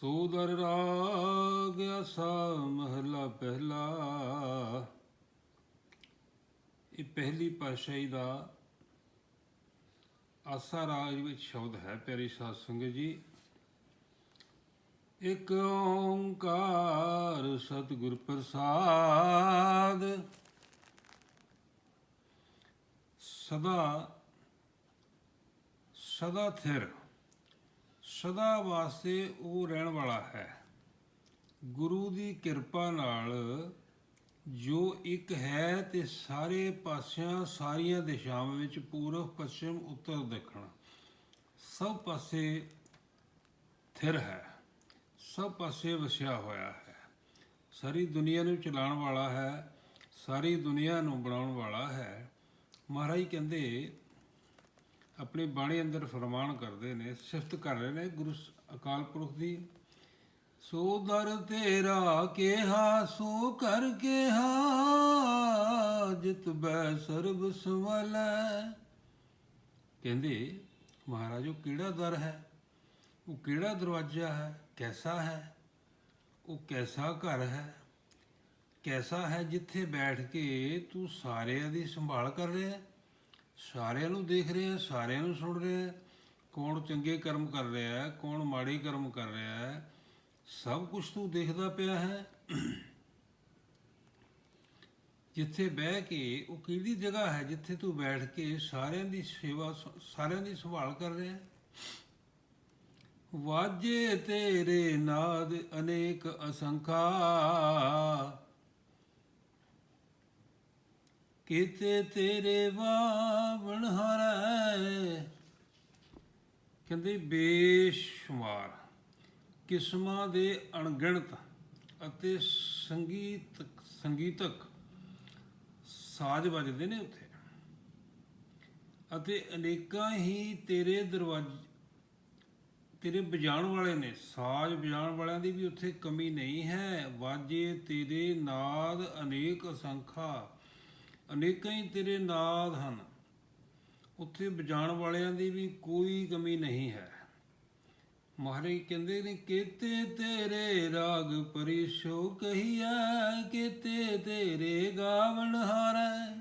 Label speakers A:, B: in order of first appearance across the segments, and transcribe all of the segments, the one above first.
A: ਸੋਦਰ ਰਾਗ ਅਸਾ ਮਹਲਾ ਪਹਿਲਾ। ਇਹ ਪਹਿਲੀ ਪਾਸ਼ਾਹੀ ਦਾ ਆਸਾ ਰਾਗ ਵਿੱਚ ਸ਼ਬਦ ਹੈ, ਪਿਆਰੀ ਸਾਧ ਸੰਗਤ ਜੀ। ਇਕ ਓੰਕਾਰ ਸਤਿਗੁਰ ਪ੍ਰਸਾਦ ਸਦਾ ਸਦਾ ਥਿਰ। ਸਦਾ ਵਾਸਤੇ ਉਹ ਰਹਿਣ ਵਾਲਾ ਹੈ। ਗੁਰੂ ਦੀ ਕਿਰਪਾ ਨਾਲ ਜੋ ਇੱਕ ਹੈ ਤੇ ਸਾਰੇ ਪਾਸਿਆਂ, ਸਾਰੀਆਂ ਦਿਸ਼ਾਵਾਂ ਵਿੱਚ ਪੂਰਬ, ਪੱਛਮ, ਉੱਤਰ ਦੱਖਣ। ਸਭ ਪਾਸੇ ਥਿਰ ਹੈ। ਸਭ ਪਾਸੇ ਵਸਿਆ ਹੋਇਆ ਹੈ। ਸਾਰੀ ਦੁਨੀਆ ਨੂੰ ਚਲਾਉਣ ਵਾਲਾ ਹੈ। ਸਾਰੀ ਦੁਨੀਆ ਨੂੰ ਬਣਾਉਣ ਵਾਲਾ ਹੈ। ਮਹਾਰਾਜ ਕਹਿੰਦੇ ਆਪਣੀ ਬਾਣੀ ਅੰਦਰ ਫਰਮਾਨ ਕਰਦੇ ਨੇ, ਸਿਫਤ ਕਰ ਰਹੇ ਨੇ ਗੁਰੂ ਸ- ਅਕਾਲ ਪੁਰਖ ਦੀ, ਸੋ ਦਰ ਤੇਰਾ ਕਿਹਾ, ਸੋ ਕਰ ਕਿਹਾ, ਜਿਤ ਬੈ ਸਰਬ ਸਵਲੈ ਕਹਿੰਦੇ, ਮਹਾਰਾਜ, ਉਹ ਕਿਹੜਾ ਦਰ ਹੈ? ਉਹ ਕਿਹੜਾ ਦਰਵਾਜ਼ਾ ਹੈ? ਕੈਸਾ ਹੈ? ਉਹ ਕੈਸਾ ਘਰ ਹੈ? ਕੈਸਾ ਹੈ ਜਿੱਥੇ ਬੈਠ ਕੇ ਤੂੰ ਸਾਰਿਆਂ ਦੀ ਸੰਭਾਲ ਕਰ ਰਿਹਾ ਹੈ? ਸਾਰਿਆਂ ਨੂੰ ਦੇਖ ਰਿਹਾ ਹੈ ਸਾਰਿਆਂ ਨੂੰ ਸੁਣ ਰਿਹਾ ਹੈ ਕੌਣ ਚੰਗੇ ਕਰਮ ਕਰ ਰਿਹਾ ਹੈ ਕੌਣ ਮਾੜੇ ਕਰਮ ਕਰ ਰਿਹਾ ਹੈ ਸਭ ਕੁਝ ਤੂੰ ਦੇਖਦਾ ਪਿਆ ਹੈ। ਜਿੱਥੇ ਬਹਿ ਕੇ, ਉਹ ਕਿਹੜੀ ਜਗ੍ਹਾ ਹੈ ਜਿੱਥੇ ਤੂੰ ਬੈਠ ਕੇ ਸਾਰਿਆਂ ਦੀ ਸੇਵਾ ਸਾਰਿਆਂ ਦੀ ਸੰਭਾਲ ਕਰ ਰਿਹਾ ਹੈ? ਵਾਜੇ ਤੇਰੇ ਨਾਦ ਅਨੇਕ ਅਸੰਖਾ ਕੀਤੇ ਤੇਰੇ ਬਾਵਣ ਹਰੈ। ਕਹਿੰਦੇ, ਬੇਸ਼ੁਮਾਰ ਕਿਸਮਾਂ ਦੇ ਅਣਗਿਣਤ ਅਤੇ ਸੰਗੀਤ ਸੰਗੀਤਕ ਸਾਜ਼ ਵੱਜਦੇ ਨੇ ਉੱਥੇ। ਅਤੇ ਅਨੇਕਾਂ ਹੀ ਤੇਰੇ ਦਰਵਾਜ਼ੇ ਤੇਰੇ ਵਜਾਉਣ ਵਾਲੇ ਨੇ। ਸਾਜ਼ ਵਜਾਉਣ ਵਾਲਿਆਂ ਦੀ ਵੀ ਉੱਥੇ ਕਮੀ ਨਹੀਂ ਹੈ। ਵਾਜੇ ਤੇਰੇ ਨਾਦ ਅਨੇਕ ਅਸੰਖਾ ਅਨੇਕਾਂ ਹੀ ਤੇਰੇ ਨਾਦ ਹਨ। ਉੱਥੇ ਵਜਾਉਣ ਵਾਲਿਆਂ ਦੀ ਵੀ ਕੋਈ ਕਮੀ ਨਹੀਂ ਹੈ। ਮਹਾਰਾਜ ਕਹਿੰਦੇ ਨੇ, ਕੀਤੇ ਤੇਰੇ ਰਾਗ ਪਰਿਸ਼ੋ ਕਹੀਐ ਕੀਤੇ ਤੇਰੇ ਗਾਵਣ ਹਾਰੈ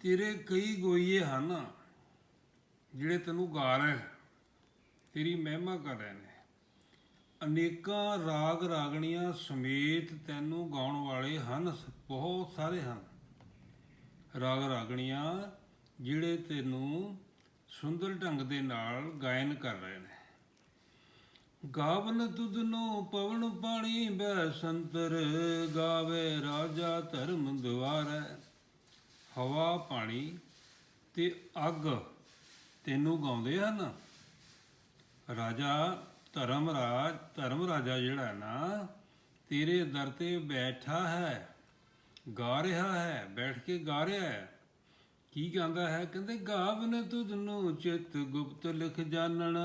A: ਤੇਰੇ ਕਈ ਗੋਈਏ ਹਨ, ਜਿਹੜੇ ਤੈਨੂੰ ਗਾ ਰਹੇ ਤੇਰੀ ਮਹਿਮਾ ਕਰ ਰਹੇ ਨੇ। ਅਨੇਕਾਂ ਰਾਗ ਰਾਗਣੀਆਂ ਸਮੇਤ ਤੈਨੂੰ ਗਾਉਣ ਵਾਲੇ ਹਨ, ਬਹੁਤ ਸਾਰੇ ਹਨ। ਰਾਗ ਰਾਗਣੀਆਂ ਜਿਹੜੇ ਤੈਨੂੰ ਸੁੰਦਰ ਢੰਗ ਦੇ ਨਾਲ ਗਾਇਨ ਕਰ ਰਹੇ ਨੇ। ਗਾਵਨ ਤੁਧਨੋ ਪਵਨ ਪਾਣੀ ਬੈ ਸੰਤਰ, ਗਾਵੇ ਰਾਜਾ ਧਰਮ ਦੁਆਰੈ। ਹਵਾ, ਪਾਣੀ ਤੇ ਅੱਗ ਤੈਨੂੰ ਗਾਉਂਦੇ ਹਨ। ਰਾਜਾ ਧਰਮ ਰਾਜ ਧਰਮ ਰਾਜਾ ਜਿਹੜਾ ਨਾ, ਤੇਰੇ ਦਰ ਤੇ ਬੈਠਾ ਹੈ, ਗਾ ਰਿਹਾ ਹੈ, ਬੈਠ ਕੇ ਗਾ ਰਿਹਾ ਹੈ। ਕੀ ਕਹਿੰਦਾ ਹੈ? ਕਹਿੰਦੇ, ਗਾਵਨ ਤੁਧ ਨੂੰ ਚਿਤ ਗੁਪਤ ਲਿਖ ਜਾਣਨ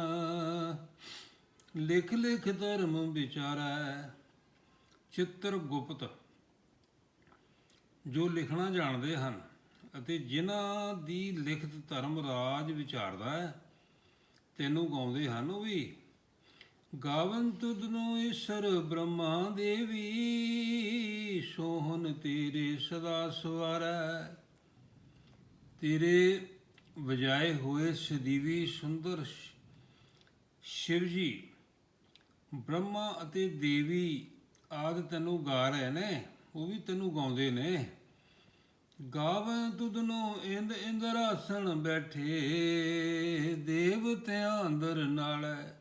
A: ਲਿਖ ਲਿਖ ਧਰਮ ਵਿਚਾਰਾ, ਚਿੱਤਰ ਗੁਪਤ। ਜੋ ਲਿਖਣਾ ਜਾਣਦੇ ਹਨ ਅਤੇ ਜਿਨ੍ਹਾਂ ਦੀ ਲਿਖਤ ਧਰਮ ਰਾਜ ਵਿਚਾਰਦਾ ਹੈ, ਤੈਨੂੰ ਗਾਉਂਦੇ ਹਨ ਉਹ ਵੀ। ਗਾਵਨ ਤੁਧ ਨੂੰ ਈਸ਼ਰ ਬ੍ਰਹਮਾ ਦੇਵੀ ਸੋਹਨ ਤੇਰੇ ਸਦਾ ਸਵਾਰੈ। ਤੇਰੇ ਵਜਾਏ ਹੋਏ ਸਦੀਵੀ ਸੁੰਦਰ ਸ਼- ਸ਼ਿਵ ਜੀ, ਬ੍ਰਹਮਾ ਅਤੇ ਦੇਵੀ ਆਦ ਤੈਨੂੰ ਗਾ ਰਹੇ ਨੇ, ਉਹ ਵੀ ਤੈਨੂੰ ਗਾਉਂਦੇ ਨੇ। ਗਾਵਨ ਤੁਧਨੋ ਇੰਦ ਇੰਦਰ ਆਸਣ ਬੈਠੇ ਦੇਵਤਿਆਂ ਅੰਦਰ ਨਾਲੈ।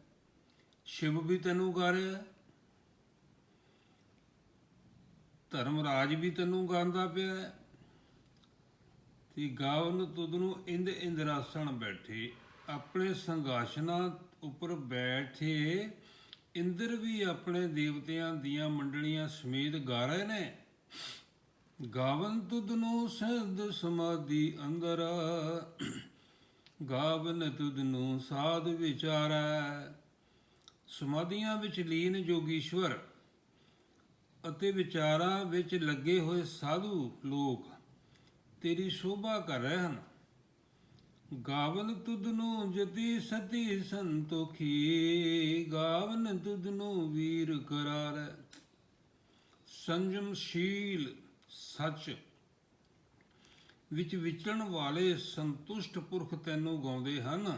A: ਸ਼ਿਵ ਵੀ ਤੈਨੂੰ ਗਾ ਰਿਹਾ ਹੈ। ਧਰਮ ਰਾਜ ਵੀ ਤੈਨੂੰ ਗਾਉਂਦਾ ਪਿਆ ਤੇ ਗਾਵਨ ਤੁਧ ਨੂੰ ਇੰਦ ਇੰਦਰਾਸਣ ਬੈਠੇ। ਆਪਣੇ ਸੰਗਾਸਨਾਂ ਉੱਪਰ ਬੈਠੇ ਇੰਦਰ ਵੀ ਆਪਣੇ ਦੇਵਤਿਆਂ ਦੀਆਂ ਮੰਡਲੀਆਂ ਸਮੇਤ ਗਾ ਰਹੇ ਨੇ। ਗਾਵਨ ਤੁਧ ਨੂੰ ਸਿੱਧ ਸਮਾਧੀ ਅੰਦਰ। ਗਾਵਨ ਤੁਧ ਨੂੰ ਸਾਧ ਵਿਚਾਰੈ। ਸਮਾਧੀਆਂ ਵਿੱਚ ਲੀਨ ਜੋਗੀਸ਼ਵਰ ਅਤੇ ਵਿਚਾਰਾਂ ਵਿੱਚ ਲੱਗੇ ਹੋਏ ਸਾਧੂ ਲੋਕ ਤੇਰੀ ਸ਼ੋਭਾ ਕਰ ਰਹੇ ਹਨ। ਗਾਵਨ ਤੁਧਨੂੰ ਜਤੀ ਸਤੀ ਸੰਤੋਖੀ, ਗਾਵਨ ਤੁਧਨੂੰ ਵੀਰ ਕਰਾਰ। ਸੰਜਮਸ਼ੀਲ ਸੱਚ, ਵਿੱਚ ਵਿਚਰਨ ਵਾਲੇ ਸੰਤੁਸ਼ਟ ਪੁਰਖ ਤੈਨੂੰ ਗਾਉਂਦੇ ਹਨ।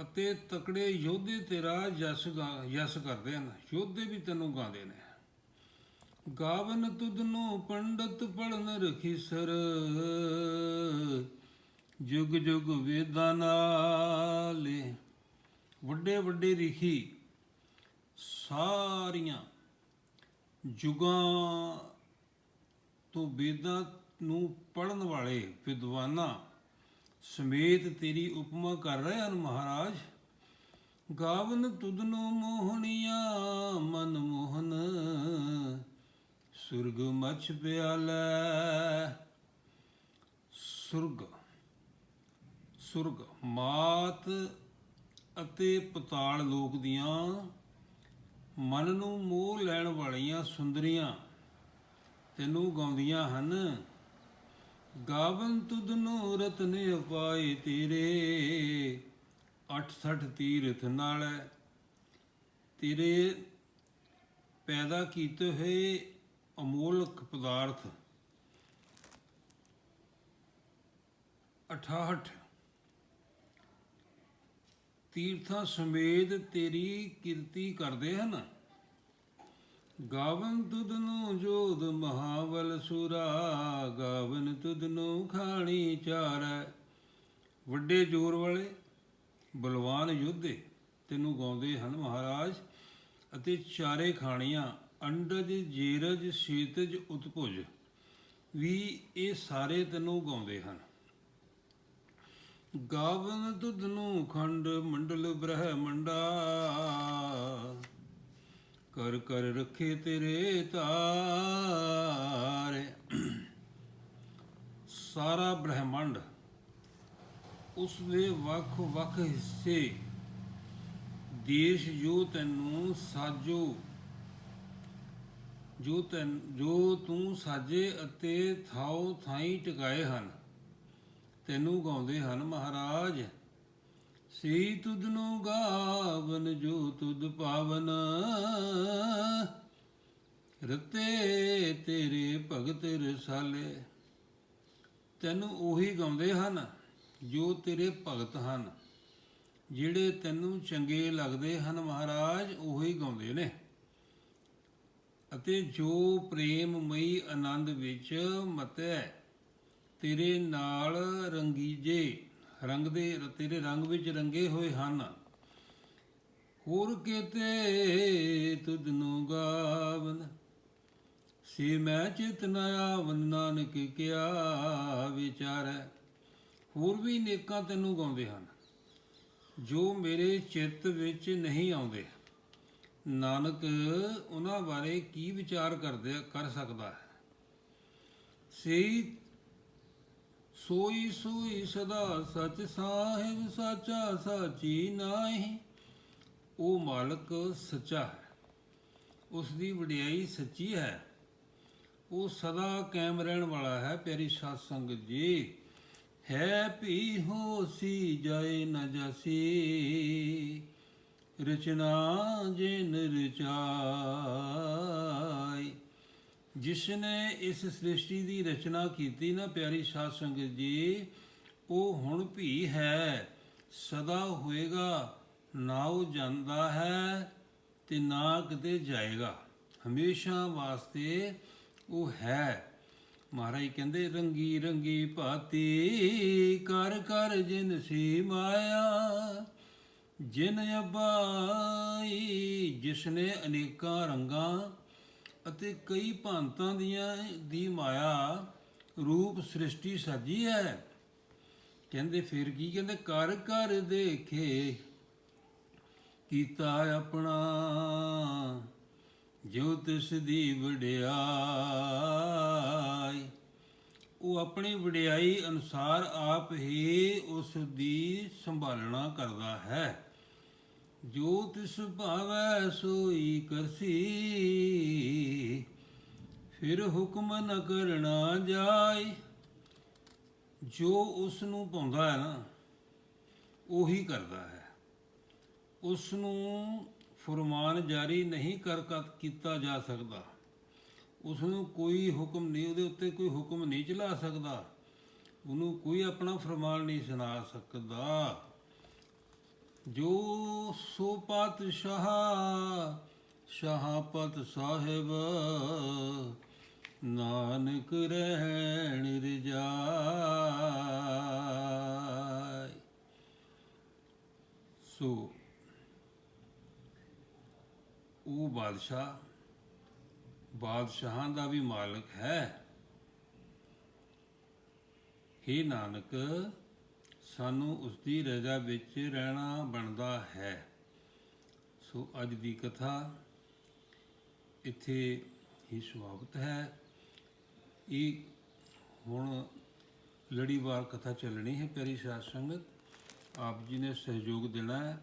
A: ਅਤੇ ਤਕੜੇ ਯੋਧੇ ਤੇਰਾ ਯਸ ਗਾ- ਯਸ ਕਰਦੇ ਹਨ। ਯੋਧੇ ਵੀ ਤੈਨੂੰ ਗਾਉਂਦੇ ਨੇ। ਗਾਵਨ ਤੁਧਨੂੰ ਪੰਡਤ ਪੜਨ ਰਖੀ ਸਰ। ਜੁਗ ਜੁਗ ਵੇਦਾਂ ਨਾਲੇ ਵੱਡੇ ਵੱਡੇ ਰਿਖੀ ਸਾਰੀਆਂ ਜੁਗਾਂ ਤੋਂ ਵੇਦਾਂ ਨੂੰ ਪੜਨ ਵਾਲੇ ਵਿਦਵਾਨਾਂ ਸਮੇਤ ਤੇਰੀ ਉਪਮਾ ਕਰ ਰਹੇ ਹਨ ਮਹਾਰਾਜ। ਗਾਵਨ ਤੁਧਨੂੰ ਮੋਹਣੀਆਂ, ਮਨ ਮੋਹਨ। ਸੁਰਗ ਮਛ ਪਿਆਲੈ। ਸੁਰਗ ਸੁਰਗ ਮਾਤ ਅਤੇ ਪਤਾਲ ਲੋਕ ਦੀਆਂ ਮਨ ਨੂੰ ਮੋਹ ਲੈਣ ਵਾਲੀਆਂ ਸੁੰਦਰੀਆਂ ਤੈਨੂੰ ਗਾਉਂਦੀਆਂ ਹਨ। ਗਾਵਨ ਤੁਧਨੂੰ ਰਤਨੇ ਉਪਾਏ ਤੇਰੇ 68 ਤੀਰਥ ਨਾਲ। ਤੇਰੇ ਪੈਦਾ ਕੀਤੇ ਹੋਏ ਅਮੋਲਕ ਪਦਾਰਥ 68 ਤੀਰਥਾਂ ਸਮੇਤ ਤੇਰੀ ਕੀਰਤੀ ਕਰਦੇ ਹਨ। ਗਾਵਨ ਤੁਧਨੂੰ ਜੋਦ ਮਹਾਵਲ ਸੁਰਾ, ਗਾਵਨ ਤੁਧਨੂੰ ਖਾਣੀ ਚਾਰੈ ਵੱਡੇ ਜੋਰ ਵਾਲੇ ਬਲਵਾਨ ਯੋਧੇ ਤੈਨੂੰ ਗਾਉਂਦੇ ਹਨ ਮਹਾਰਾਜ ਅਤੇ ਚਾਰੇ ਖਾਣੀਆਂ, ਅੰਡਜ, ਜੀਰਜ, ਸ਼ੀਤਜ ਉਤਪੁਜ ਵੀ ਇਹ ਸਾਰੇ ਤੈਨੂੰ ਗਾਉਂਦੇ ਹਨ। ਗਾਵਨ ਦੁੱਧ ਨੂੰ ਖੰਡ ਮੰਡਲ ਬ੍ਰਹਮੰਡਾ, ਕਰ ਕਰ ਰੱਖੇ ਤੇਰੇ ਤਾਰੇ। ਸਾਰਾ ਬ੍ਰਹਿਮੰਡ ਉਸ ਦੇ ਵੱਖ ਵੱਖ ਹਿੱਸੇ ਦੇਸ਼ ਜੋ ਤੈਨੂੰ ਸਾਜੋ, ਜੋ ਤੈਨ, ਜੋ ਤੂੰ ਸਾਜੇ ਅਤੇ ਥਾਉ ਥਾਈ ਟਿਕਾਏ ਹਨ, ਤੈਨੂੰ ਗਾਉਂਦੇ ਹਨ ਮਹਾਰਾਜ। ਸੀ ਤੁਧ ਨੂੰ ਗਾਵਨ, ਜੋ ਤੁਧ ਪਾਵਨ। ਰਤੇ ਤੇਰੇ ਭਗਤ ਰਸਾਲੇ। ਤੈਨੂੰ ਉਹੀ ਗਾਉਂਦੇ ਹਨ ਜੋ ਤੇਰੇ ਭਗਤ ਹਨ। ਜਿਹੜੇ ਤੈਨੂੰ ਚੰਗੇ ਲੱਗਦੇ ਹਨ ਮਹਾਰਾਜ, ਉਹੀ ਗਾਉਂਦੇ ਨੇ। ਅਤੇ ਜੋ ਪ੍ਰੇਮ ਮਈ ਆਨੰਦ ਵਿੱਚ ਮਤੈ, ਤੇਰੇ ਨਾਲ ਰੰਗੀਜੇ ਰੰਗ ਦੇ ਤੇਰੇ ਰੰਗ ਵਿੱਚ ਰੰਗੇ ਹੋਏ ਹਨ। ਹੋਰ ਕਿਤੇ ਤੁਧ ਨੂੰ ਗਾਵਨ ਸੇ ਮੈਂ ਚਿਤ ਨ ਆਵਨ ਨਾਨਕ ਕਿਆ ਵਿਚਾਰੈ। ਹੋਰ ਵੀ ਨੇਕਾਂ ਤੈਨੂੰ ਗਾਉਂਦੇ ਹਨ, ਜੋ ਮੇਰੇ ਚਿੱਤ ਵਿੱਚ ਨਹੀਂ ਆਉਂਦੇ। ਨਾਨਕ, ਉਹਨਾਂ ਬਾਰੇ ਕੀ ਵਿਚਾਰ ਕਰਦੇ ਕਰ ਸਕਦਾ ਹੈ? ਸੇ ਸੋਈ ਸੋਈ ਸਦਾ ਸਚ ਸਾਹਿਬ, ਸਾਚਾ ਸਾਚੀ ਨਾਹੀ। ਉਹ ਮਾਲਕ ਸੱਚਾ ਹੈ ਉਸ ਦੀ ਵਡਿਆਈ ਸੱਚੀ ਹੈ। ਉਹ ਸਦਾ ਕਾਇਮ ਰਹਿਣ ਵਾਲਾ ਹੈ, ਪਿਆਰੀ ਸਾਧ ਸੰਗਤ ਜੀ। ਹੈ ਭੀ ਹੋਸੀ ਜਾਏ ਨਾ ਜਾਸੀ, ਰਚਨਾ ਜਿਨ ਰਚਾਈ। ਜਿਸ ਨੇ ਇਸ ਸ੍ਰਿਸ਼ਟੀ ਦੀ ਰਚਨਾ ਕੀਤੀ ਨਾ, ਪਿਆਰੀ ਸਾਧ ਸੰਗਤ ਜੀ, ਉਹ ਹੁਣ ਵੀ ਹੈ, ਸਦਾ ਹੋਏਗਾ ਨਾ ਉਹ ਜਾਂਦਾ ਹੈ ਤੇ ਨਾ ਕਿਤੇ ਜਾਏਗਾ। ਹਮੇਸ਼ਾ ਵਾਸਤੇ ਉਹ ਹੈ। ਮਹਾਰਾਜ ਕਹਿੰਦੇ, ਰੰਗੀ ਰੰਗੀ ਭਾਤੀ, ਕਰ ਕਰ ਜਿਨ ਸੀ ਮਾਇਆ ਜਿਨ ਅਬਾਈ, ਜਿਸਨੇ ਅਨੇਕਾਂ ਰੰਗਾਂ ਅਤੇ ਕਈ ਭਾਂਤਾਂ ਦੀਆਂ, ਦੀ ਮਾਇਆ ਰੂਪ ਸ੍ਰਿਸ਼ਟੀ ਸਾਜੀ ਹੈ। ਕਹਿੰਦੇ, ਫਿਰ ਕੀ ਕਹਿੰਦੇ? ਕਰ ਕਰ ਦੇਖੇ, ਕੀਤਾ ਆਪਣਾ ਜੋ ਤਿਸ ਦੀ ਵਡਿਆਈ, ਉਹ ਆਪਣੀ ਵਡਿਆਈ ਅਨੁਸਾਰ ਆਪ ਹੀ ਉਸ ਦੀ ਸੰਭਾਲਣਾ ਕਰਦਾ ਹੈ। ਜੋ ਤਿਸ ਭਾਵੈ ਸੋਈ ਕਰਸੀ, ਫਿਰ ਹੁਕਮ ਨ ਕਰਨਾ ਜਾਏ ਜੋ ਉਸ ਨੂੰ ਪਾਉਂਦਾ ਹੈ ਨਾ, ਉਹੀ ਕਰਦਾ ਹੈ। ਉਸ ਨੂੰ ਫਰਮਾਨ ਜਾਰੀ ਨਹੀਂ ਕਰ ਕੀਤਾ ਜਾ ਸਕਦਾ। ਉਸ ਨੂੰ ਕੋਈ ਹੁਕਮ ਨਹੀਂ, ਉਹਦੇ ਉੱਤੇ ਕੋਈ ਹੁਕਮ ਨਹੀਂ ਚਲਾ ਸਕਦਾ। ਉਹਨੂੰ ਕੋਈ ਆਪਣਾ ਫਰਮਾਨ ਨਹੀਂ ਸੁਣਾ ਸਕਦਾ। ਜੋ ਸੋ ਪਾਤਸ਼ਾਹ ਸ਼ਾਹਪਤ ਸਾਹਿਬ, ਨਾਨਕ ਰਹਿਣ ਰਜਾਈ। ਸੋ ਉਹ ਬਾਦਸ਼ਾਹ, ਬਾਦਸ਼ਾਹਾਂ ਦਾ ਵੀ ਮਾਲਕ ਹੈ। ਹੇ ਨਾਨਕ, ਸਾਨੂੰ ਉਸ ਦੀ ਰਜ਼ਾ ਵਿੱਚ ਰਹਿਣਾ ਬਣਦਾ ਹੈ। ਸੋ ਅੱਜ ਦੀ ਕਥਾ ਇੱਥੇ ਹੀ ਸਮਾਪਤ ਹੈ। ਇਹ ਹੁਣ ਲੜੀਵਾਰ ਕਥਾ ਚੱਲਣੀ ਹੈ ਪਿਆਰੀ ਸਾਧ ਸੰਗਤ। ਆਪ ਜੀ ਨੇ ਸਹਿਯੋਗ ਦੇਣਾ ਹੈ।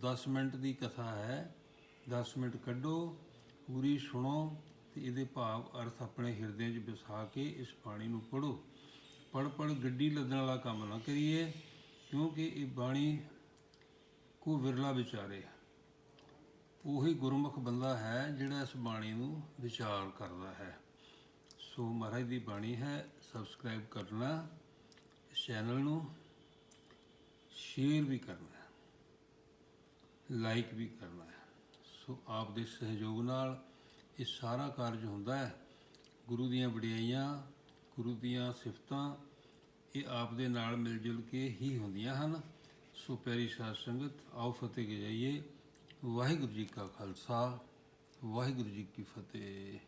A: 10 ਮਿੰਟ ਦੀ ਕਥਾ ਹੈ। 10 ਮਿੰਟ ਕੱਢੋ, ਪੂਰੀ ਸੁਣੋ ਤੇ ਇਹਦੇ ਭਾਵ ਅਰਥ ਆਪਣੇ ਹਿਰਦੇ 'ਚ ਵਸਾ ਕੇ ਇਸ ਬਾਣੀ ਨੂੰ ਪੜੋ ਪੜ ਪੜ ਗੱਡੀ ਲੱਦਣ ਵਾਲਾ ਕੰਮ ਨਾ ਕਰੀਏ, ਕਿਉਂਕਿ ਇਹ ਬਾਣੀ ਕੋ ਵਿਰਲਾ ਵਿਚਾਰੇ ਉਹੀ ਗੁਰਮੁਖ ਬੰਦਾ ਹੈ ਜਿਹੜਾ ਇਸ ਬਾਣੀ ਨੂੰ ਵਿਚਾਰ ਕਰਦਾ ਹੈ। ਸੋ ਮਹਾਰਾਜ ਦੀ ਬਾਣੀ ਹੈ, ਸਬਸਕ੍ਰਾਈਬ ਕਰਨਾ ਇਸ ਚੈਨਲ ਨੂੰ ਸ਼ੇਅਰ ਵੀ ਕਰਨਾ, ਲਾਈਕ ਵੀ ਕਰਨਾ ਹੈ। ਸੋ ਆਪ ਦੇ ਸਹਿਯੋਗ ਨਾਲ ਇਹ ਸਾਰਾ ਕਾਰਜ ਹੁੰਦਾ ਹੈ। ਗੁਰੂ ਦੀਆਂ ਵਡਿਆਈਆਂ, ਗੁਰੂ ਦੀਆਂ ਸਿਫਤਾਂ ਇਹ ਆਪ ਦੇ ਨਾਲ ਮਿਲ ਜੁਲ ਕੇ ਹੀ ਹੁੰਦੀਆਂ ਹਨ। ਸੋ ਪਿਆਰੀ ਸਾਧ ਸੰਗਤ, ਆਓ ਫਤਿਹ ਗਜਾਈਏ ਵਾਹਿਗੁਰੂ ਜੀ ਕਾ ਖਾਲਸਾ, ਵਾਹਿਗੁਰੂ ਜੀ ਕੀ ਫਤਿਹ।